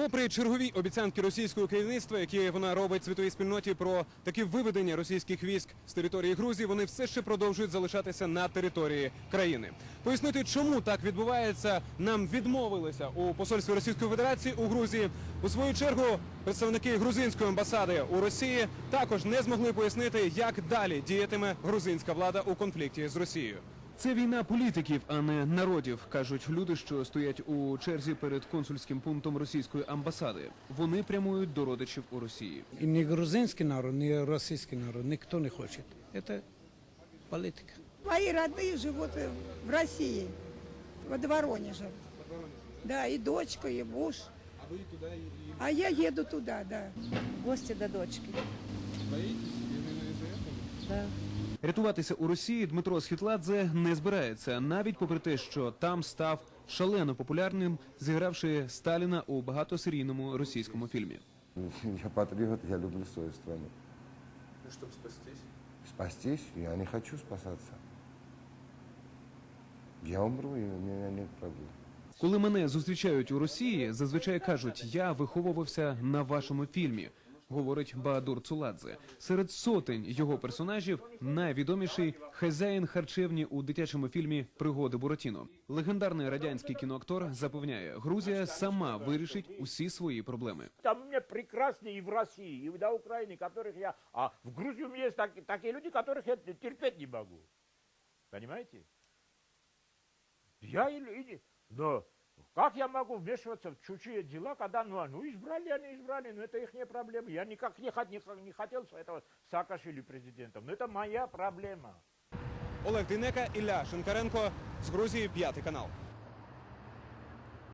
Попри чергові обіцянки російського керівництва, які вона робить світовій спільноті про такі виведення російських військ з території Грузії, вони все ще продовжують залишатися на території країни. Пояснити, чому так відбувається, нам відмовилися у посольстві Російської Федерації у Грузії. У свою чергу представники грузинської амбасади у Росії також не змогли пояснити, як далі діятиме грузинська влада у конфлікті з Росією. Це війна політиків, а не народів, кажуть люди, що стоять у черзі перед консульським пунктом російської амбасади. Вони прямують до родичів у Росії. И ни грузинский народ, ни российский народ никто не хочет. Это политика. Мои родные живут э, в России, во Воронеже. Да, и дочка, и муж. А я еду туда, да. в гости до дочки. Да. Рятуватися у Росії Дмитро Схітладзе не збирається, навіть попри те, що там став шалено популярним, зігравши Сталіна у багатосерійному російському фільмі. Я патриот, я люблю свою страну. Щоб спастись. Спастись? Я не хочу спасаться. Я умру, и у меня нет проблем. Коли мене зустрічають у Росії, зазвичай кажуть, я виховувався на вашому фільмі Говорить Баадур Цуладзе. Серед сотень його персонажів найвідоміший хазяїн харчевні у дитячому фільмі Пригоди Буратіно. Легендарний радянський кіноактор запевняє, Грузія сама вирішить усі свої проблеми. Там у меня прекрасные и в России, и на Украине, которых я... А в Грузии у меня есть так- такие люди, которых я терпеть не могу. Понимаете? Я или... или- Но как я могу вмешиваться в чужие дела, когда, ну, а, ну избрали они, избрали, но это их не проблема. Я никак не, хот- не, хо- не хотел этого Саакашвили президентом, но это моя проблема. Олег Дейнека, Ілля Шинкаренко з Грузії, п'ятий канал.